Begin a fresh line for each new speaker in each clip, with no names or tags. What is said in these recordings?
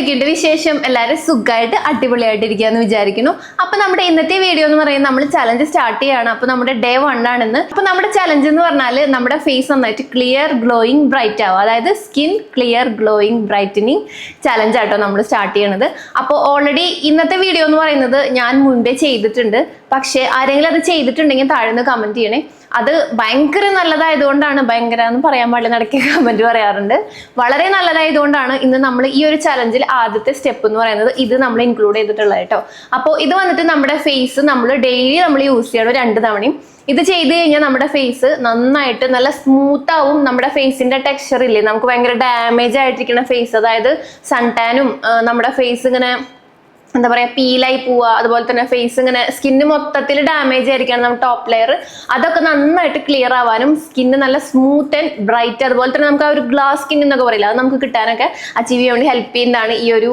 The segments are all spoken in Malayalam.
എന്തൊക്കെയുണ്ട് വിശേഷം? എല്ലാവരും സുഖമായിട്ട് അടിപൊളിയായിട്ട് ഇരിക്കുകയെന്ന് വിചാരിക്കുന്നു. അപ്പൊ നമ്മുടെ ഇന്നത്തെ വീഡിയോ എന്ന് പറയുന്നത് നമ്മൾ ചലഞ്ച് സ്റ്റാർട്ട് ചെയ്യാണ്. അപ്പൊ നമ്മുടെ ഡേ വൺ ആണെന്ന്. അപ്പൊ നമ്മുടെ ചലഞ്ച് എന്ന് പറഞ്ഞാൽ നമ്മുടെ ഫേസ് നന്നായിട്ട് ക്ലിയർ ഗ്ലോയിങ് ബ്രൈറ്റ് ആവും. അതായത് skin clear glowing brightening challenge ആട്ടോ നമ്മൾ സ്റ്റാർട്ട് ചെയ്യണത്. അപ്പോൾ ഓൾറെഡി ഇന്നത്തെ വീഡിയോ എന്ന് പറയുന്നത് ഞാൻ മുൻപേ ചെയ്തിട്ടുണ്ട്. പക്ഷേ ആരെങ്കിലും അത് ചെയ്തിട്ടുണ്ടെങ്കിൽ താഴെ നിന്ന് കമന്റ് ചെയ്യണേ. അത് ഭയങ്കര നല്ലതായതുകൊണ്ടാണ് ഭയങ്കര എന്ന് പറയാൻ പാടില്ല നടക്കി കമന്റ് പറയാറുണ്ട്. വളരെ നല്ലതായതുകൊണ്ടാണ് ഇന്ന് നമ്മൾ ഈ ഒരു ചലഞ്ചിൽ ആദ്യത്തെ സ്റ്റെപ്പ് എന്ന് പറയുന്നത് ഇത് നമ്മൾ ഇൻക്ലൂഡ് ചെയ്തിട്ടുള്ളത് കേട്ടോ. അപ്പോൾ ഇത് വന്നിട്ട് നമ്മുടെ ഫേസ് നമ്മൾ ഡെയിലി നമ്മൾ യൂസ് ചെയ്യണം രണ്ട് തവണയും ഇത് ചെയ്ത് കഴിഞ്ഞാൽ നമ്മുടെ ഫേസ് നന്നായിട്ട് നല്ല സ്മൂത്ത് ആവും. നമ്മുടെ ഫേസിന്റെ ടെക്സ്ചർ ഇല്ലേ? നമുക്ക് ഭയങ്കര ഡാമേജ് ആയിട്ടിരിക്കുന്ന ഫേസ് അതായത് സൺടാനും നമ്മുടെ ഫേസ് ഇങ്ങനെ എന്താ പറയാ പീലായി പോവുക അതുപോലെ തന്നെ ഫേസ് ഇങ്ങനെ സ്കിന്ന് മൊത്തത്തിൽ ഡാമേജ് ആയിരിക്കണം നമ്മുടെ ടോപ്പ് ലെയർ അതൊക്കെ നന്നായിട്ട് ക്ലിയർ ആവാനും സ്കിന്ന് നല്ല സ്മൂത്ത് ആൻഡ് ബ്രൈറ്റ് അതുപോലെ തന്നെ നമുക്ക് ആ ഒരു ഗ്ലാസ് സ്കിൻ എന്നൊക്കെ പറയില്ല അത് നമുക്ക് കിട്ടാനൊക്കെ അച്ചീവ് ചെയ്യാൻ വേണ്ടി ഹെൽപ്പ് ചെയ്യുന്നതാണ് ഈ ഒരു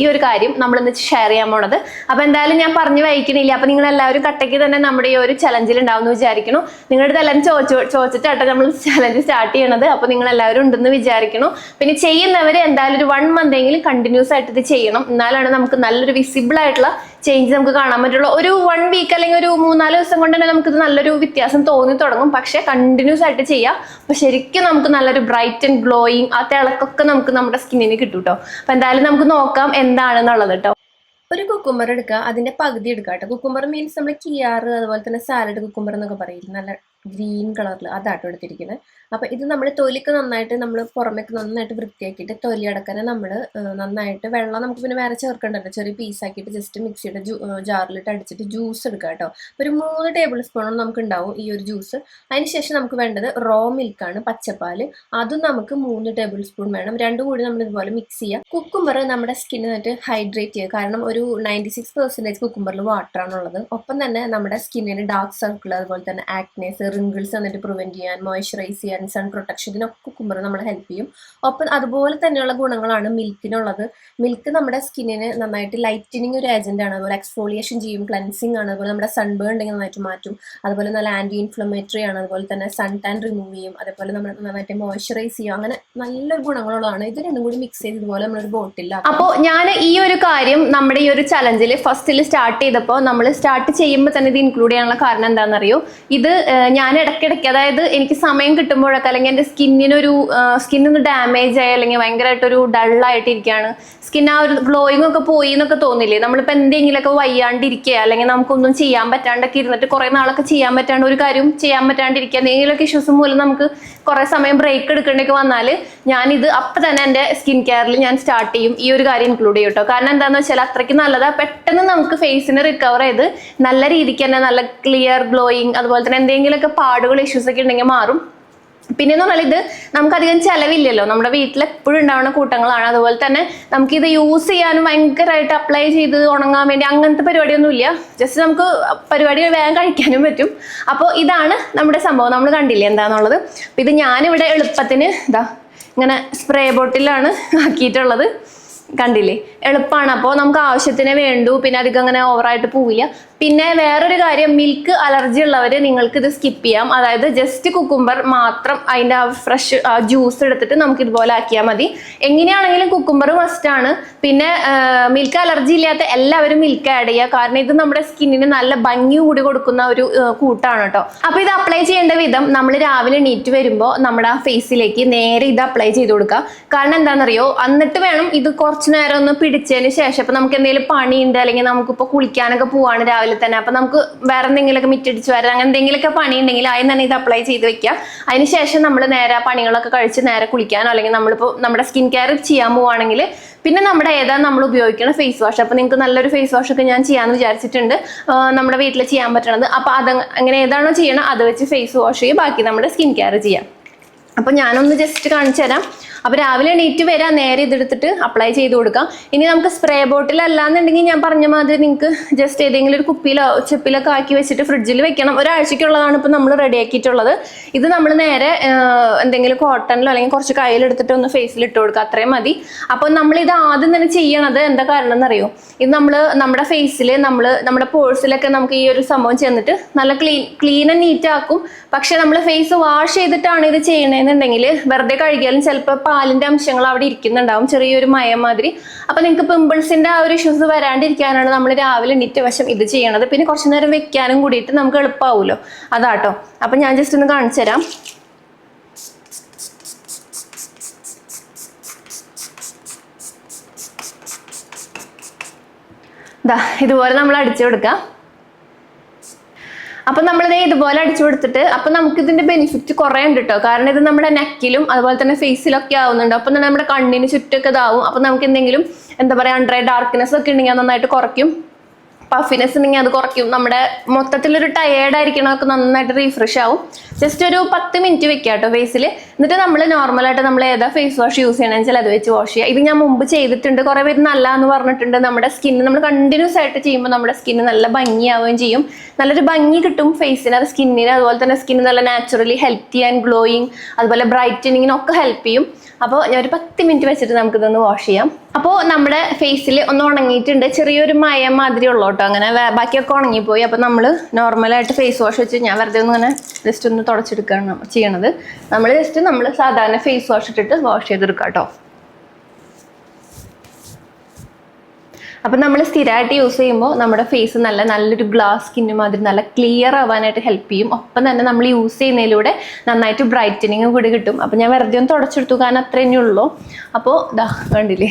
ഈ ഒരു കാര്യം നമ്മൾ ഇന്ന് ഷെയർ ചെയ്യാൻ പോണത്. അപ്പൊ എന്തായാലും ഞാൻ പറഞ്ഞു വഹിക്കണില്ല. അപ്പൊ നിങ്ങൾ എല്ലാവരും കട്ടയ്ക്ക് തന്നെ നമ്മുടെ ഈ ഒരു ചലഞ്ചിൽ ഉണ്ടാവും എന്ന് നിങ്ങളുടെ എല്ലാവരും ചോദിച്ചു ചോദിച്ചിട്ടാട്ടോ നമ്മൾ ചലഞ്ച് സ്റ്റാർട്ട് ചെയ്യണത്. അപ്പൊ നിങ്ങൾ എല്ലാവരും ഉണ്ടെന്ന് വിചാരിക്കുന്നു പിന്നെ ചെയ്യുന്നവർ എന്തായാലും ഒരു വൺ മന്ത് എങ്കിലും കണ്ടിന്യൂസ് ആയിട്ട് ഇത് ചെയ്യണം. എന്നാലാണ് നമുക്ക് നല്ലൊരു വിസിബിൾ ആയിട്ടുള്ള ചേഞ്ച് നമുക്ക് കാണാൻ പറ്റുള്ളൂ. ഒരു വൺ വീക്ക് അല്ലെങ്കിൽ ഒരു മൂന്നാൽ ദിവസം കൊണ്ട് തന്നെ നമുക്കിത് നല്ലൊരു വ്യത്യാസം തോന്നി തുടങ്ങും. പക്ഷെ കണ്ടിന്യൂസ് ആയിട്ട് ചെയ്യാം. അപ്പൊ ശരിക്കും നമുക്ക് നല്ലൊരു ബ്രൈറ്റ് ആൻഡ് ഗ്ലോയിങ് ആ തിളക്കൊക്കെ നമുക്ക് നമ്മുടെ സ്കിന്നിന് കിട്ടും കേട്ടോ അപ്പൊ എന്തായാലും നമുക്ക് നോക്കാം എന്താണെന്നുള്ളത് കേട്ടോ
ഒരു കുക്കുംബർ എടുക്കുക അതിന്റെ പകുതി എടുക്കുക കേട്ടോ കുക്കുംബർ മീൻസ് നമ്മൾ കിയാറ് അതുപോലെ തന്നെ സാലഡ് കുക്കുംബർ എന്നൊക്കെ പറയില്ല നല്ല ഗ്രീൻ കളറിൽ അതാട്ടോ എടുത്തിരിക്കുന്നത് അപ്പൊ ഇത് നമ്മൾ തൊലിക്ക് നന്നായിട്ട് നമ്മൾ പുറമേക്ക് നന്നായിട്ട് വൃത്തിയാക്കിയിട്ട് തൊലി അടക്കനെ നമ്മൾ നന്നായിട്ട് വെള്ളം നമുക്ക് പിന്നെ വേറെ ചേർക്കേണ്ടല്ലോ. ചെറിയ പീസാക്കിയിട്ട് ജസ്റ്റ് മിക്സിയുടെ ജാറിലിട്ട് അടിച്ചിട്ട് ജ്യൂസ് എടുക്കുക കേട്ടോ ഒരു മൂന്ന് ടേബിൾ സ്പൂണും നമുക്ക് ഉണ്ടാവും ഈ ഒരു ജ്യൂസ് അതിനുശേഷം നമുക്ക് വേണ്ടത് റോ മിൽക്കാണ് പച്ചപ്പാൽ. അതും നമുക്ക് മൂന്ന് ടേബിൾ സ്പൂൺ വേണം. രണ്ടും കൂടി നമ്മൾ ഇതുപോലെ മിക്സ് ചെയ്യുക കുക്കുംബർ നമ്മുടെ സ്കിന്ന് എന്നിട്ട് ഹൈഡ്രേറ്റ് ചെയ്യുക. കാരണം ഒരു നയന്റി സിക്സ് പെർസെന്റേജ് കുക്കുംബറിൽ വാട്ടർ ആണുള്ളത്. ഒപ്പം തന്നെ നമ്മുടെ സ്കിന്നിന് ഡാർക്ക് സർക്കിൾ അതുപോലെ തന്നെ ആക്നേസ് റിങ്കിൾസ് എന്നിട്ട് പ്രിവെന്റ് ചെയ്യാൻ മോയ്സ്ചറൈസ് ചെയ്യാൻ സൺ പ്രൊട്ടക്ഷൻ ഇതിനൊക്കെ കുക്കുംബർ നമ്മളെ ഹെൽപ്പ് ചെയ്യും. ഒപ്പം അതുപോലെ തന്നെയുള്ള ഗുണങ്ങളാണ് മിൽക്കിനുള്ളത് മിൽക്ക് നമ്മുടെ സ്കിന്നിന് നന്നായിട്ട് ലൈറ്റനിങ് ഒരു ഏജന്റ് ആണ്. അതുപോലെ എക്സ്ഫോളിയേഷൻ ചെയ്യും ക്ലൻസിങ് ആണ്. അതുപോലെ നമ്മുടെ സൺബേൺ ഉണ്ടെങ്കിൽ നന്നായിട്ട് മാറ്റും. അതുപോലെ നല്ല ആന്റി ഇൻഫ്ലമേറ്ററി ആണ്. അതുപോലെ തന്നെ സൺ ടാൻ റിമൂവ് ചെയ്യും. അതേപോലെ നമ്മൾ നന്നായിട്ട് മോയ്സ്ചറൈസ് ചെയ്യും. അങ്ങനെ നല്ലൊരു ഗുണങ്ങളുള്ളതാണ്. ഇത് രണ്ടും കൂടി മിക്സ് ചെയ്ത് ഇതുപോലെ നമ്മളൊരു ബോട്ടില്ല
അപ്പോൾ ഞാൻ ഈ ഒരു കാര്യം നമ്മുടെ ഈ ഒരു ചലഞ്ചിൽ ഫസ്റ്റിൽ സ്റ്റാർട്ട് ചെയ്തപ്പോൾ നമ്മൾ സ്റ്റാർട്ട് ചെയ്യുമ്പോൾ തന്നെ ഇത് ഇൻക്ലൂഡ് ചെയ്യാനുള്ള കാരണം എന്താണെന്നറിയോ? ഇത് ഞാൻ ഇടയ്ക്കിടയ്ക്ക് അതായത് എനിക്ക് സമയം കിട്ടുമ്പോഴൊക്കെ അല്ലെങ്കിൽ എന്റെ സ്കിന്നിനൊരു സ്കിന്നൊന്ന് ഡാമേജ് ആയി അല്ലെങ്കിൽ ഭയങ്കരമായിട്ടൊരു ഡള്ളായിട്ടിരിക്കുകയാണ് സ്കിൻ ആ ഒരു ഗ്ലോയിങ് ഒക്കെ പോയി എന്നൊക്കെ തോന്നില്ലേ? നമ്മളിപ്പോൾ എന്തെങ്കിലുമൊക്കെ വയ്യാണ്ടിരിക്കുക അല്ലെങ്കിൽ നമുക്കൊന്നും ചെയ്യാൻ പറ്റാണ്ടൊക്കെ ഇരുന്നിട്ട് കുറേ നാളൊക്കെ ചെയ്യാൻ പറ്റാണ്ട് ഒരു കാര്യം ചെയ്യാൻ പറ്റാണ്ടിരിക്കുക എന്തെങ്കിലുമൊക്കെ ഇഷ്യൂസ് മൂലം നമുക്ക് കുറേ സമയം ബ്രേക്ക് എടുക്കേണ്ടൊക്കെ വന്നാൽ ഞാനിത് അപ്പം തന്നെ എന്റെ സ്കിൻ കെയറിൽ ഞാൻ സ്റ്റാർട്ട് ചെയ്യും ഈ ഒരു കാര്യം ഇൻക്ലൂഡ് ചെയ്യും കേട്ടോ കാരണം എന്താണെന്ന് വെച്ചാൽ അത്രയ്ക്ക് നല്ലതാണ് പെട്ടെന്ന് നമുക്ക് ഫേസിന് റിക്കവർ ചെയ്ത് നല്ല രീതിക്ക് തന്നെ നല്ല ക്ലിയർ ഗ്ലോയിങ് അതുപോലെ തന്നെ എന്തെങ്കിലുമൊക്കെ പാടുകൾ ഇഷ്യൂസ് ഒക്കെ ഉണ്ടെങ്കിൽ മാറും. പിന്നെ എന്ന് പറഞ്ഞാൽ ഇത് നമുക്കധികം ചിലവില്ലല്ലോ. നമ്മുടെ വീട്ടിൽ എപ്പോഴും ഉണ്ടാവുന്ന കൂട്ടങ്ങളാണ്. അതുപോലെ തന്നെ നമുക്ക് ഇത് യൂസ് ചെയ്യാനും ഭയങ്കരമായിട്ട് അപ്ലൈ ചെയ്ത് ഉണങ്ങാൻ വേണ്ടി അങ്ങനത്തെ പരിപാടിയൊന്നുമില്ല. ജസ്റ്റ് നമുക്ക് പരിപാടി വേഗം കഴിക്കാനും പറ്റും. അപ്പോൾ ഇതാണ് നമ്മുടെ സംഭവം. നമ്മൾ കണ്ടില്ലേ എന്താണെന്നുള്ളത് അപ്പോൾ ഇത് ഞാനിവിടെ എളുപ്പത്തിന് ഇതാ ഇങ്ങനെ സ്പ്രേ ബോട്ടിലാണ് ആക്കിയിട്ടുള്ളത്. കണ്ടില്ലേ? എളുപ്പമാണ് അപ്പോൾ നമുക്ക് ആവശ്യത്തിന് വേണ്ടു. പിന്നെ അധികം അങ്ങനെ ഓവറായിട്ട് പോവില്ല. പിന്നെ വേറൊരു കാര്യം മിൽക്ക് അലർജി ഉള്ളവർ നിങ്ങൾക്ക് ഇത് സ്കിപ്പ് ചെയ്യാം. അതായത് ജസ്റ്റ് കുക്കുംബർ മാത്രം അതിന്റെ ആ ഫ്രഷ് ജ്യൂസ് എടുത്തിട്ട് നമുക്ക് ഇതുപോലെ ആക്കിയാൽ മതി. എങ്ങനെയാണെങ്കിലും കുക്കുംബർ മസ്റ്റാണ് പിന്നെ മിൽക്ക് അലർജി ഇല്ലാത്ത എല്ലാവരും മിൽക്ക് ആഡ് ചെയ്യുക കാരണം ഇത് നമ്മുടെ സ്കിന്നിന് നല്ല ഭംഗി കൂടി കൊടുക്കുന്ന ഒരു കൂട്ടാണ് കേട്ടോ അപ്പോൾ ഇത് അപ്ലൈ ചെയ്യേണ്ട വിധം നമ്മൾ രാവിലെ എണീറ്റ് വരുമ്പോൾ നമ്മുടെ ആ ഫേസിലേക്ക് നേരെ ഇത് അപ്ലൈ ചെയ്ത് കൊടുക്കുക കാരണം എന്താണെന്നറിയോ? എന്നിട്ട് വേണം ഇത് കുറച്ച് നേരം ഒന്ന് പിടിച്ചതിന് ശേഷം ഇപ്പൊ നമുക്ക് എന്തെങ്കിലും പണിയുണ്ട് അല്ലെങ്കിൽ നമുക്കിപ്പോൾ കുളിക്കാനൊക്കെ പോവാണ് രാവിലെ തന്നെ. അപ്പൊ നമുക്ക് വേറെ എന്തെങ്കിലുമൊക്കെ മിറ്റടിച്ച് വരാൻ അങ്ങനെ എന്തെങ്കിലുമൊക്കെ പണി ഉണ്ടെങ്കിൽ ആദ്യം തന്നെ ഇത് അപ്ലൈ ചെയ്ത് വെക്കാം അതിനുശേഷം നമ്മൾ നേരെ പണികളൊക്കെ കഴിച്ച് നേരെ കുളിക്കാനോ അല്ലെങ്കിൽ നമ്മളിപ്പോൾ നമ്മുടെ സ്കിൻ കെയർ ചെയ്യാൻ പോവുകയാണെങ്കിൽ പിന്നെ നമ്മുടെ ഏതാ നമ്മൾ ഉപയോഗിക്കുന്ന ഫേസ് വാഷ് അപ്പോൾ നിങ്ങൾക്ക് നല്ലൊരു ഫേസ് വാഷ് ഒക്കെ ഞാൻ ചെയ്യാമെന്ന് വിചാരിച്ചിട്ടുണ്ട്. നമ്മുടെ വീട്ടിൽ ചെയ്യാൻ പറ്റണത്. അപ്പോൾ അത് അങ്ങനെ ഏതാണോ ചെയ്യണം അത് വെച്ച് ഫേസ് വാഷ് ചെയ്യുക ബാക്കി നമ്മുടെ സ്കിൻ കെയർ ചെയ്യാം. അപ്പോൾ ഞാനൊന്ന് ജസ്റ്റ് കാണിച്ചു തരാം. അപ്പോൾ രാവിലെ എണീറ്റ് വരാം. നേരെ ഇതെടുത്തിട്ട് അപ്ലൈ ചെയ്ത് കൊടുക്കാം. ഇനി നമുക്ക് സ്പ്രേ ബോട്ടിൽ അല്ലാന്നുണ്ടെങ്കിൽ ഞാൻ പറഞ്ഞ മാതിരി നിങ്ങൾക്ക് ജസ്റ്റ് ഏതെങ്കിലും ഒരു കുപ്പിയിലോ ചെപ്പിലൊക്കെ ആക്കി വെച്ചിട്ട് ഫ്രിഡ്ജിൽ വെക്കണം. ഒരാഴ്ചയ്ക്കുള്ളതാണ് ഇപ്പോൾ നമ്മൾ റെഡി ആക്കിയിട്ടുള്ളത്. ഇത് നമ്മൾ നേരെ എന്തെങ്കിലും കോട്ടണിലോ അല്ലെങ്കിൽ കുറച്ച് കയ്യിലെടുത്തിട്ട് ഒന്ന് ഫേസിൽ ഇട്ട് കൊടുക്കുക അത്രയും മതി. അപ്പോൾ നമ്മൾ ഇത് ആദ്യം തന്നെ ചെയ്യണത് എന്താ കാരണം എന്നറിയോ ഇത് നമ്മൾ നമ്മുടെ ഫേസിൽ നമ്മൾ നമ്മുടെ പോഴ്സിലൊക്കെ നമുക്ക് ഈ ഒരു സംഭവം ചെന്നിട്ട് നല്ല ക്ലീൻ ക്ലീൻ ആൻഡ് നീറ്റ് ആക്കും. പക്ഷെ നമ്മൾ ഫേസ് വാഷ് ചെയ്തിട്ടാണ് ഇത് ചെയ്യണമെന്നുണ്ടെങ്കിൽ വെറുതെ കഴുകിയാലും ചിലപ്പോൾ പാലിന്റെ അംശങ്ങൾ അവിടെ ഇരിക്കുന്നുണ്ടാവും ചെറിയൊരു മയം മാതിരി അപ്പൊ നിങ്ങൾക്ക് പിമ്പിൾസിന്റെ ആ ഒരു ഇഷ്യൂസ് വരാണ്ടിരിക്കാനാണ് നമ്മൾ രാവിലെ എണീറ്റ് വശം ഇത് ചെയ്യണത്. പിന്നെ കുറച്ചു നേരം വെക്കാനും കൂടിയിട്ട് നമുക്ക് എളുപ്പമാവുമല്ലോ അതാട്ടോ. അപ്പൊ ഞാൻ ജസ്റ്റ് ഒന്ന് കാണിച്ചു തരാം. ഇതുപോലെ നമ്മൾ അടിച്ചു കൊടുക്കാം. അപ്പൊ നമ്മളിത് ഇതുപോലെ അടിച്ചു കൊടുത്തിട്ട് അപ്പൊ നമുക്ക് ഇതിന്റെ ബെനിഫിറ്റ് കുറേ ഉണ്ട് കേട്ടോ കാരണം ഇത് നമ്മുടെ നെക്കിലും അതുപോലെ തന്നെ ഫേസിലൊക്കെ ആവുന്നുണ്ട്. അപ്പൊ നമ്മുടെ കണ്ണിന് ചുറ്റൊക്കെ ഇതാവും. അപ്പൊ നമുക്ക് എന്തെങ്കിലും എന്താ പറയാ അണ്ടർ ഡാർക്ക്നെസ് ഒക്കെ ഉണ്ടെങ്കിൽ നന്നായിട്ട് കുറയ്ക്കും. പഫിനെസ് ഉണ്ടെങ്കിൽ അത് കുറയ്ക്കും. നമ്മുടെ മൊത്തത്തിലൊരു ആയിരിക്കണമൊക്കെ നന്നായിട്ട് റീഫ്രഷ് ആവും. ജസ്റ്റ് ഒരു പത്ത് മിനിറ്റ് വെക്കുക കേട്ടോ ഫേസിൽ എന്നിട്ട് നമ്മൾ നോർമലായിട്ട് നമ്മൾ ഏതാ ഫേസ് വാഷ് യൂസ് ചെയ്യണമെന്ന് വെച്ചാൽ അത് വെച്ച് വാഷ് ചെയ്യുക ഇത് ഞാൻ മുമ്പ് ചെയ്തിട്ടുണ്ട്. കുറേ പേര് നല്ല എന്ന് പറഞ്ഞിട്ടുണ്ട്. നമ്മുടെ സ്കിന്ന് നമ്മൾ കണ്ടിന്യൂസ് ആയിട്ട് ചെയ്യുമ്പോൾ നമ്മുടെ സ്കിന്ന് നല്ല ഭംഗിയാവുകയും ചെയ്യും. നല്ലൊരു ഭംഗി കിട്ടും ഫേസിന് അത് സ്കിന്നിന് അതുപോലെ തന്നെ സ്കിന്ന് നല്ല നാച്ചുറലി ഹെൽത്തി ആൻഡ് ഗ്ലോയിങ് അതുപോലെ ബ്രൈറ്റനിങ്ങിനൊക്കെ ഹെൽപ്പ് ചെയ്യും. അപ്പോൾ ഒരു പത്ത് മിനിറ്റ് വെച്ചിട്ട് നമുക്ക് ഇതൊന്ന് വാഷ് ചെയ്യാം. അപ്പോൾ നമ്മുടെ ഫേസിൽ ഒന്ന് ഉണങ്ങിയിട്ടുണ്ട്. ചെറിയൊരു മയം മാതിരി ഉള്ളൂ കേട്ടോ. അങ്ങനെ ബാക്കിയൊക്കെ ഉണങ്ങിപ്പോയി. അപ്പോൾ നമ്മൾ നോർമലായിട്ട് ഫേസ് വാഷ് വെച്ച് ഞാൻ വെറുതെ ഒന്ന് ഇങ്ങനെ ജസ്റ്റ് ഒന്ന് തുടച്ചെടുക്കുകയാണ് ചെയ്യണത്. നമ്മൾ ജസ്റ്റ് നമ്മൾ സാധാരണ ഫേസ് വാഷ് ഇട്ടിട്ട് വാഷ് ചെയ്തെടുക്കാം കേട്ടോ. അപ്പം നമ്മൾ സ്ഥിരമായിട്ട് യൂസ് ചെയ്യുമ്പോൾ നമ്മുടെ ഫേസ് നല്ല നല്ലൊരു ഗ്ലാസ് സ്കിന്നും മാതിരി നല്ല ക്ലിയർ ആവാനായിട്ട് ഹെൽപ്പ് ചെയ്യും. ഒപ്പം തന്നെ നമ്മൾ യൂസ് ചെയ്യുന്നതിലൂടെ നന്നായിട്ട് ബ്രൈറ്റനിങ് കൂടി കിട്ടും. അപ്പം ഞാൻ വെറുതെ ഒന്ന് തുടച്ചെടുത്തു കാരണം അത്രേ ഉള്ളൂ. അപ്പോൾ ഇതാ കണ്ടില്ലേ?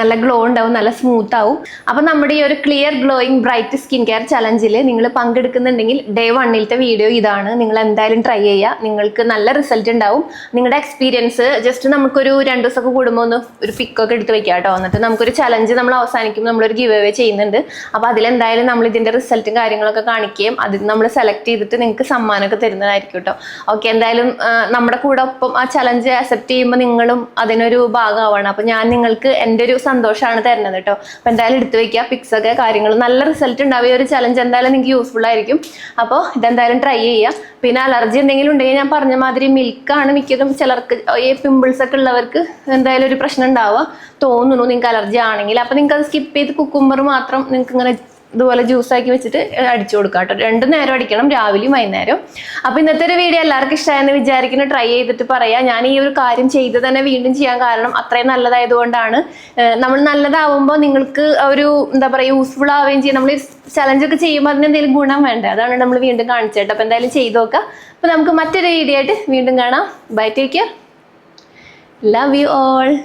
നല്ല ഗ്ലോ ഉണ്ടാവും നല്ല സ്മൂത്ത് ആവും. അപ്പം നമ്മുടെ ഈ ഒരു clear glowing bright skin care ചലഞ്ചിൽ നിങ്ങൾ പങ്കെടുക്കുന്നുണ്ടെങ്കിൽ ഡേ വണ്ണിലത്തെ വീഡിയോ ഇതാണ്. നിങ്ങൾ എന്തായാലും ട്രൈ ചെയ്യുക. നിങ്ങൾക്ക് നല്ല റിസൾട്ട് ഉണ്ടാവും. നിങ്ങളുടെ എക്സ്പീരിയൻസ് ജസ്റ്റ് നമുക്കൊരു രണ്ട് ദിവസമൊക്കെ കൂടുമ്പോൾ ഒന്ന് ഒരു പിക്കൊക്കെ എടുത്ത് വെക്കാം കേട്ടോ. എന്നിട്ട് നമുക്കൊരു ചലഞ്ച് നമ്മൾ അവസാനിക്കുമ്പോൾ നമ്മളൊരു ഗിവ് അവേ ചെയ്യുന്നുണ്ട്. അപ്പോൾ അതിലെന്തായാലും നമ്മൾ ഇതിന്റെ റിസൾട്ടും കാര്യങ്ങളൊക്കെ കാണിക്കുകയും അതിൽ നമ്മൾ സെലക്ട് ചെയ്തിട്ട് നിങ്ങൾക്ക് സമ്മാനമൊക്കെ തരുന്നതായിരിക്കും കേട്ടോ. ഓക്കെ എന്തായാലും നമ്മുടെ കൂടെ ഒപ്പം ആ ചലഞ്ച് അക്സെപ്റ്റ് ചെയ്യുമ്പോൾ നിങ്ങളും അതിനൊരു ഭാഗമാവാണ്. അപ്പോൾ ഞാൻ നിങ്ങൾക്ക് എന്റെ ഒരു സന്തോഷമാണ് തരുന്നത് കേട്ടോ. അപ്പോൾ എന്തായാലും എടുത്തു വയ്ക്കുക പിക്സ് ഒക്കെ കാര്യങ്ങൾ നല്ല റിസൾട്ട് ഉണ്ടാവുക ഒരു ചലഞ്ച് എന്തായാലും നിങ്ങൾക്ക് യൂസ്ഫുൾ ആയിരിക്കും. അപ്പോൾ ഇതെന്തായാലും ട്രൈ ചെയ്യുക. പിന്നെ അലർജി എന്തെങ്കിലും ഉണ്ടെങ്കിൽ ഞാൻ പറഞ്ഞ മാതിരി മിൽക്കാണ് മിക്കതും ചിലർക്ക് ഈ പിമ്പിൾസ് ഒക്കെ ഉള്ളവർക്ക് എന്തായാലും ഒരു പ്രശ്നം ഉണ്ടാവുക. തോന്നുന്നു നിങ്ങൾക്ക് അലർജി ആണെങ്കിൽ. അപ്പോൾ നിങ്ങൾക്ക് അത് സ്കിപ്പ് ചെയ്ത് കുക്കുമ്പർ മാത്രം നിങ്ങൾക്ക് ഇങ്ങനെ ഇതുപോലെ ജ്യൂസാക്കി വെച്ചിട്ട് അടിച്ചു കൊടുക്കാം കേട്ടോ. രണ്ടു നേരം അടിക്കണം രാവിലെയും വൈകുന്നേരം അപ്പൊ ഇന്നത്തെ ഒരു വീഡിയോ എല്ലാവർക്കും ഇഷ്ടമായെന്ന് വിചാരിക്കുന്നു. ട്രൈ ചെയ്തിട്ട് പറയാം. ഞാൻ ഈ ഒരു കാര്യം ചെയ്ത് തന്നെ വീണ്ടും ചെയ്യാൻ കാരണം അത്രയും നല്ലതായതുകൊണ്ടാണ്. നമ്മൾ നല്ലതാവുമ്പോൾ നിങ്ങൾക്ക് ഒരു എന്താ പറയുക യൂസ്ഫുൾ ആവുകയും ചെയ്യും. നമ്മൾ ചലഞ്ച് ഒക്കെ ചെയ്യുമ്പോൾ അതിന് എന്തെങ്കിലും ഗുണം വേണ്ടേ? അതാണ് നമ്മൾ വീണ്ടും കാണിച്ചേട്ടോ അപ്പൊ എന്തായാലും ചെയ്ത് നോക്കാം. അപ്പൊ നമുക്ക് മറ്റൊരു വീഡിയോ ആയിട്ട് വീണ്ടും കാണാം. Bye take care love you all